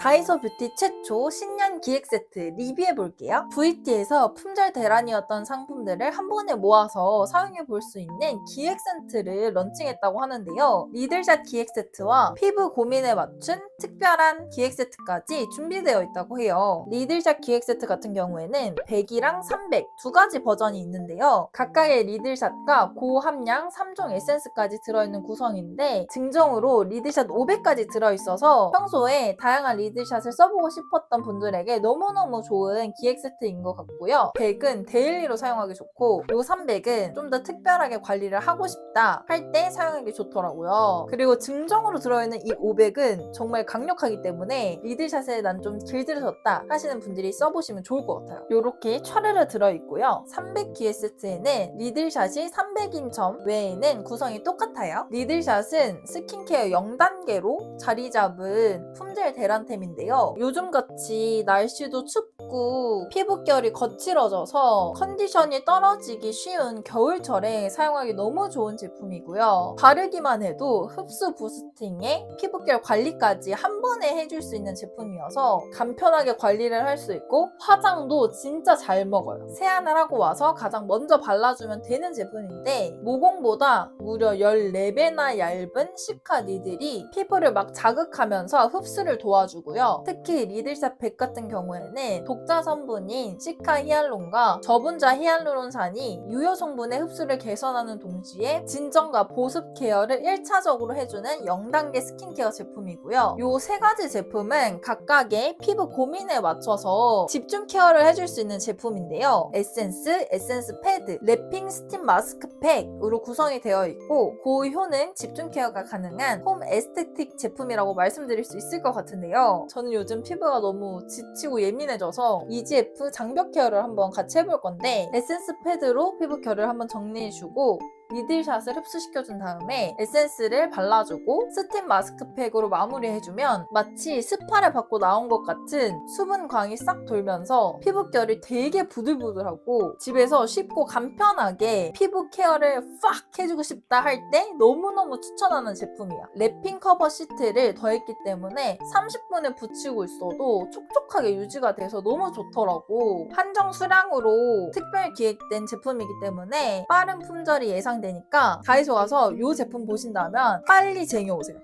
다이소 뷰티 최초 신년 기획 세트 리뷰해 볼게요. VT에서 품절 대란이었던 상품들을 한 번에 모아서 사용해 볼 수 있는 기획 세트를 런칭했다고 하는데요. 리들샷 기획 세트와 피부 고민에 맞춘 특별한 기획 세트까지 준비되어 있다고 해요. 리들샷 기획 세트 같은 경우에는 100이랑 300 두 가지 버전이 있는데요. 각각의 리들샷과 고함량 3종 에센스까지 들어있는 구성인데 증정으로 리들샷 500까지 들어있어서 평소에 다양한 리들 샷을 써보고 싶었던 분들에게 너무너무 좋은 기획 세트인 것 같고요. 100은 데일리로 사용하기 좋고 요 300은 좀 더 특별하게 관리를 하고 싶다 할 때 사용하기 좋더라고요. 그리고 증정으로 들어있는 이 500은 정말 강력하기 때문에 리들샷에 난 좀 길들여졌다 하시는 분들이 써보시면 좋을 것 같아요. 요렇게 차르르 들어있고요. 300 기획 세트에는 리들샷이 300인 점 외에는 구성이 똑같아요. 리들샷은 스킨케어 0단계로 자리 잡은 품절 대란템 인데요. 요즘같이 날씨도 춥고 피부결이 거칠어져서 컨디션이 떨어지기 쉬운 겨울철에 사용하기 너무 좋은 제품이고요. 바르기만 해도 흡수 부스팅에 피부결 관리까지 한 번에 해줄 수 있는 제품이어서 간편하게 관리를 할 수 있고 화장도 진짜 잘 먹어요. 세안을 하고 와서 가장 먼저 발라주면 되는 제품인데 모공보다 무려 14배나 얇은 시카 니들이 피부를 막 자극하면서 흡수를 도와주고 요. 특히 리들샷 100 같은 경우에는 독자 성분인 시카 히알론과 저분자 히알루론산이 유효 성분의 흡수를 개선하는 동시에 진정과 보습 케어를 1차적으로 해주는 0단계 스킨케어 제품이고요. 이세 가지 제품은 각각의 피부 고민에 맞춰서 집중 케어를 해줄 수 있는 제품인데요. 에센스, 에센스 패드, 랩핑 스팀 마스크팩으로 구성이 되어 있고 고효능 집중 케어가 가능한 홈 에스테틱 제품이라고 말씀드릴 수 있을 것 같은 데요. 저는 요즘 피부가 너무 지치고 예민해져서 EGF 장벽 케어를 한번 같이 해볼 건데 에센스 패드로 피부 결을 한번 정리해주고 니들샷을 흡수시켜준 다음에 에센스를 발라주고 스팀 마스크팩으로 마무리해주면 마치 스파를 받고 나온 것 같은 수분 광이 싹 돌면서 피부결이 되게 부들부들하고 집에서 쉽고 간편하게 피부 케어를 팍 해주고 싶다 할 때 너무너무 추천하는 제품이야. 랩핑 커버 시트를 더했기 때문에 30분을 붙이고 있어도 촉촉하게 유지가 돼서 너무 좋더라고. 한정 수량으로 특별 기획된 제품이기 때문에 빠른 품절이 예상 되니까 다이소 가서 이 제품 보신다면 빨리 쟁여오세요.